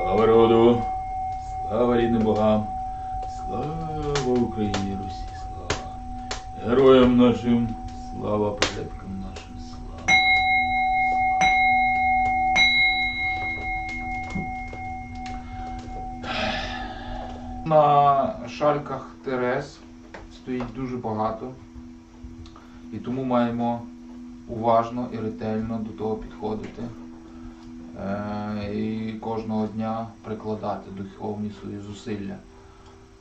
Слава роду, слава рідним богам, слава Україні, Русі, слава героям нашим, слава предкам нашим, слава. На шальках Терес стоїть дуже багато, і тому маємо уважно і ретельно до того підходити. Е, і кожного дня прикладати духовні свої зусилля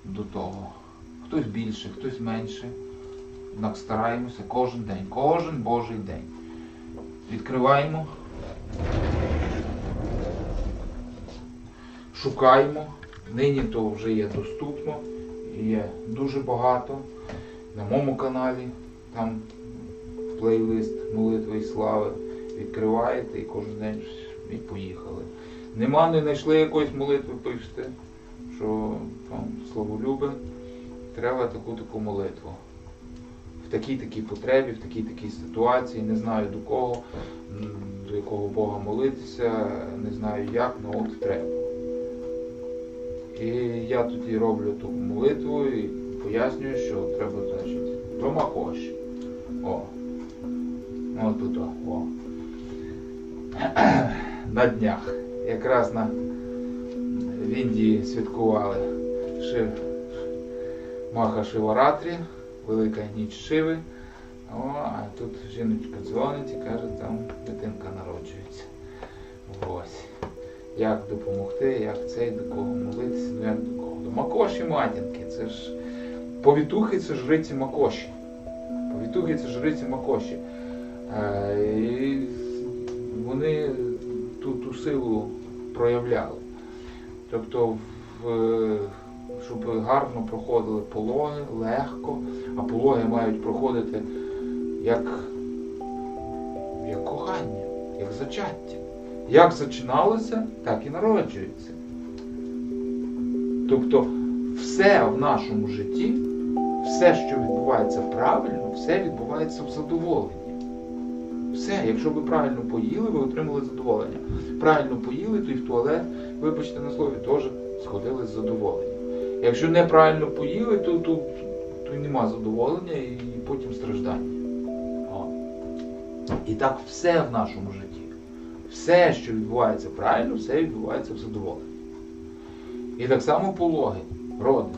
до того. Хтось більше, хтось менше. Однак стараємося кожен день, кожен Божий день. Відкриваємо, шукаємо. Нині то вже є доступно, є дуже багато. На моєму каналі там плейлист молитви і слави. Відкриваєте і кожен день і поїхали. Нема, не знайшли якоїсь молитви, пишете, що там славолюбе, треба таку таку молитву. В такій такій потребі, в такій такій ситуації, не знаю до кого, до якого Бога молитися, не знаю як, але от треба. І я тоді роблю ту молитву і пояснюю, що треба, значить, до Макоші. О. От тут, о. На днях. Якраз на в Індії святкували Шив... Маха Шиваратрі, Велика ніч Шиви. О, а тут жіночка дзвонить і каже, там дитинка народжується. Ось. Як допомогти, як цей, до кого молитися, ну як до кого. До Макоші матінки. Це ж повітухи це жриці Макоші. Повітухи це жриці Макоші. Е, і вони ту, ту силу проявляли. Тобто, в, щоб гарно проходили пологи, легко, а пологи мають проходити як, як кохання, як зачаття. Як зачиналося, так і народжується. Тобто все в нашому житті, все, що відбувається правильно, все відбувається в задоволенні. Все, якщо ви правильно поїли, ви отримали задоволення. Правильно поїли, то і в туалет, вибачте на слові, теж сходили з задоволенням. Якщо неправильно поїли, то, то, то нема задоволення і потім страждання. О. І так все в нашому житті. Все, що відбувається правильно, все відбувається в задоволенні. І так само пологи, роди.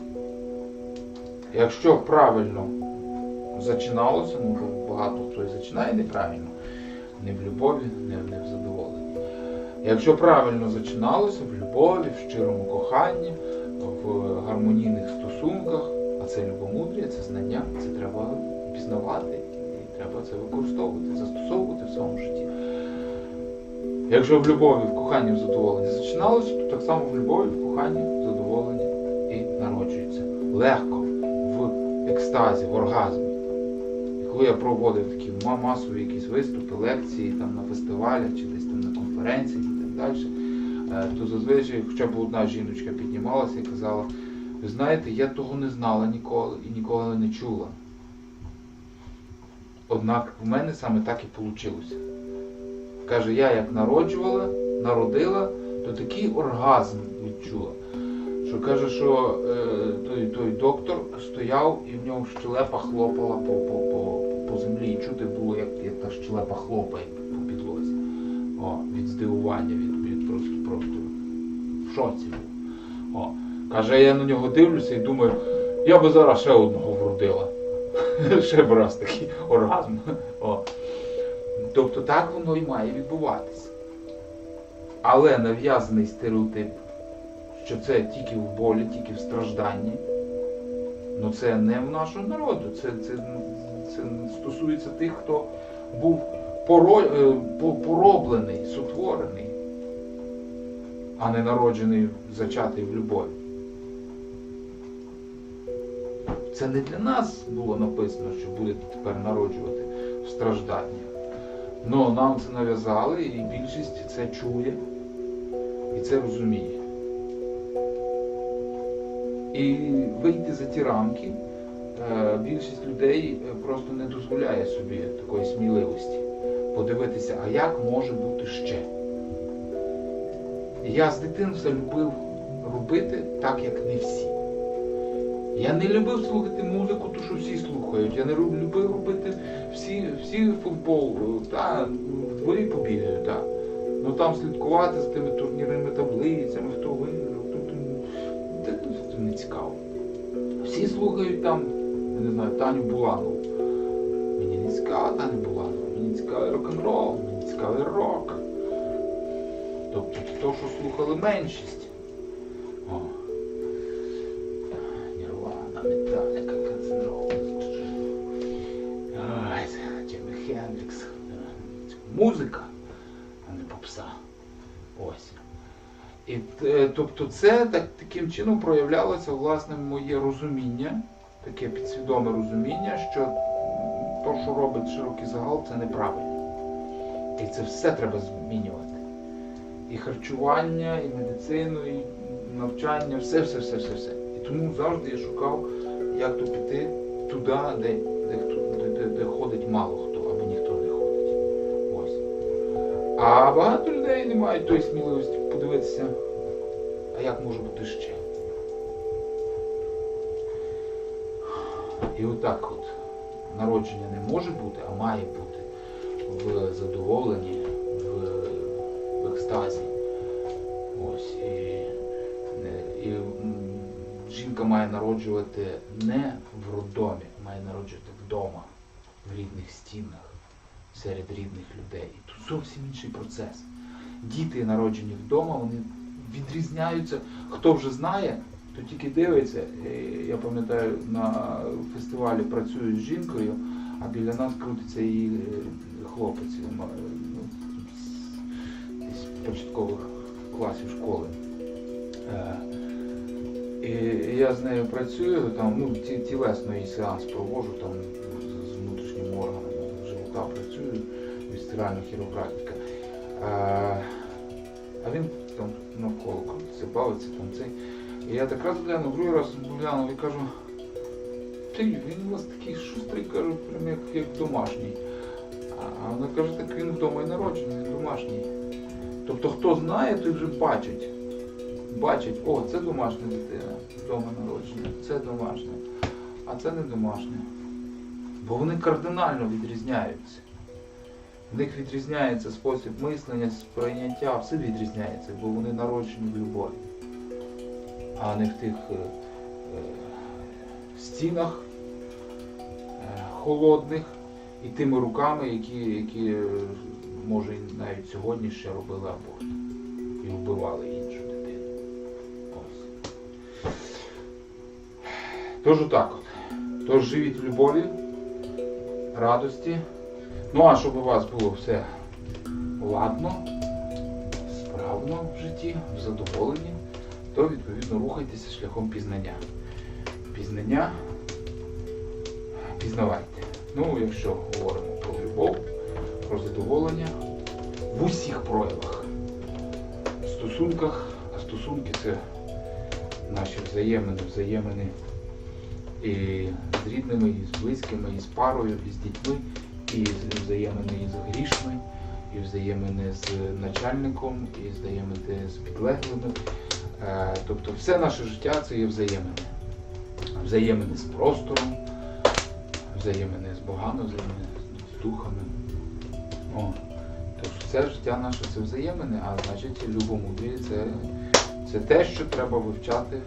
Якщо правильно зачиналося, ну багато хто і зачинає неправильно, не в любові, не, не в задоволенні. Якщо правильно зачиналося в любові, в щирому коханні, в гармонійних стосунках, а це любомудрія, це знання, це треба пізнавати і треба це використовувати, застосовувати в своєму житті. Якщо в любові, в коханні, в задоволенні зачиналося, то так само в любові, в коханні, в задоволенні і народжується. Легко, в екстазі, в оргазмі. Коли я проводив такі масові якісь виступи, лекції там на фестивалях чи десь там на конференціях і так далі, е, то зазвичай хоча б одна жіночка піднімалася і казала, ви знаєте, я того не знала ніколи і ніколи не чула. Однак в мене саме так і вийшло. Каже, я як народжувала, народила, то такий оргазм відчула. Що каже, що е, той, той доктор стояв і в нього щелепа хлопала по, по, по, по землі. І чути було, як, як та щелепа хлопає по підлозі. О, від здивування, від, від просто, просто в шоці був. О, каже, я на нього дивлюся і думаю, я би зараз ще одного вродила. ще б раз такий оргазм. О. Тобто так воно і має відбуватися. Але нав'язаний стереотип, що це тільки в болі, тільки в стражданні, ну це не в нашого народу. Це, це, це стосується тих, хто був е, по- пороблений, сотворений, а не народжений, зачатий в любові. Це не для нас було написано, що будете тепер народжувати в стражданнях. Ну, нам це нав'язали, і більшість це чує і це розуміє. І вийти за ті рамки більшість людей е, просто не дозволяє собі такої сміливості подивитися, а як може бути ще. Я з дитинства любив робити так, як не всі. Я не любив слухати музику, ту, що всі слухають. Я не любив робити всі, всі футбол, та, в дворі побігаю, так. Ну там слідкувати за тими турнірними таблицями, хто виграв, це не цікаво. Всі слухають там, не знаю, Таню Буланову. Мені не цікава Таня Буланова, мені цікавий рок-н-рол, мені цікавий рок. Тобто то, що слухали меншість. О. Нірвана, Металіка, це Джимі Хендрікс. Музика, а не попса. Ось. І е, тобто це так, таким чином проявлялося власне моє розуміння, таке підсвідоме розуміння, що то, що робить широкий загал, це неправильно. І це все треба змінювати. І харчування, і медицину, і навчання, все, все. І тому завжди я шукав, як то піти туди, де, де, де, де, де ходить мало хто, або ніхто не ходить. Ось. А багато людей не мають тої сміливості подивитися, а як може бути ще. І отак от народження не може бути, а має бути в задоволенні, в, в екстазі. Ось. І, і жінка має народжувати не в роддомі, має народжувати вдома, в рідних стінах, серед рідних людей. І тут зовсім інший процес. Діти, народжені вдома, вони відрізняються. Хто вже знає, то тільки дивиться. Е, Я пам'ятаю, на фестивалі працюю з жінкою, а біля нас крутиться її е, хлопець ну, з- початкових класів школи. Е, І я з нею працюю, там, ну, ті, тілесно їй сеанс проводжу там з- внутрішніми органами живота працюю, вістеральна хіропрактика. Е, А він там навколо крутиться, бавиться там цей. І я так раз глянув, другий раз глянув і кажу, ти, він у вас такий шустрий, кажу, прям як, як домашній. А вона каже, так він вдома і народжений, він домашній. Тобто хто знає, той вже бачить. Бачить, о, це домашня дитина, вдома народжена, це домашня, а це не домашня. Бо вони кардинально відрізняються. В них відрізняється спосіб мислення, сприйняття, все відрізняється, бо вони народжені в любові. А не в тих е, е, стінах е, холодних і тими руками, які, які може навіть сьогодні ще робили аборт і вбивали іншу дитину. Ось. Тож отак от. Тож живіть в любові, радості. Ну а щоб у вас було все ладно, справно в житті, в задоволенні, то відповідно рухайтеся шляхом пізнання. Пізнання пізнавайте. Ну, якщо говоримо про любов, про задоволення в усіх проявах, в стосунках, а стосунки це наші взаємини, взаємини і з рідними, і з близькими, і з парою, і з дітьми, і взаємини і з грішми, і взаємини з начальником, і взаємини з підлеглими. Е, Тобто все наше життя це є взаємини. Взаємини з простором, взаємини з богами, взаємини з духами. О, тож все життя наше це взаємини, а значить любомудрі це, це те, що треба вивчати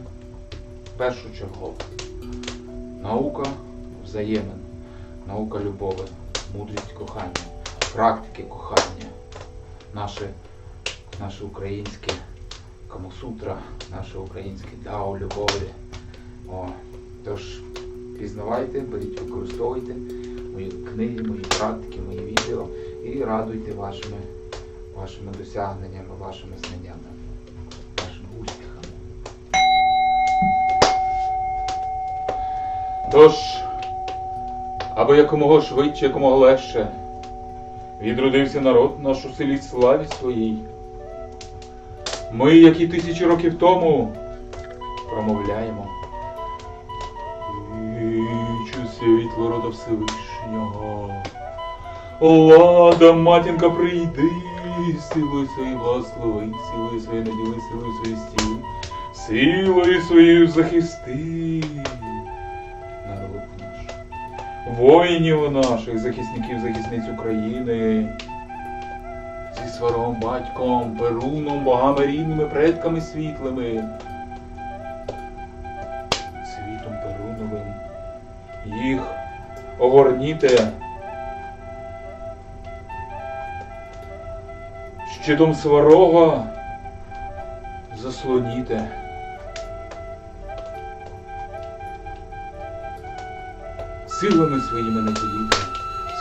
першочергово. Наука взаємин, наука любові, мудрість кохання, практики кохання, наше, наше українське Камасутра, наше українське Дао любові. О, тож пізнавайте, беріть, використовуйте мої книги, мої практики, мої відео і радуйте вашими, вашими досягненнями, вашими знаннями, вашими успіхами. Тож, аби якомога швидше, якомога легше відродився народ наш у селі славі своїй. Ми, як і тисячі років тому, промовляємо. Вічу світло рода Всевишнього. Лада, матінка, прийди, силою своєю благослови, силою своєю наділи, силою своєю стіли, силою своєю захисти народ наш, воїнів наших, захисників, захисниць України, сваром батьком, Перуном, богами рідними, предками світлими, світом Перуновим, їх огорніте. Щитом сварога заслоніте. Силами своїми наділіте,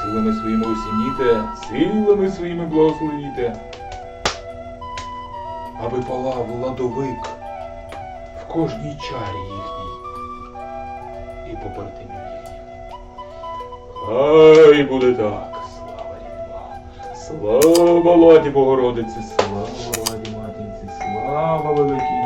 силами своїми осініте, силами своїми благословіте, аби палав ладовик в кожній чарі їхній і по партині їхній. Хай буде так, слава рідна. Слава Ладі Богородиці, слава Ладі Матінці, слава великій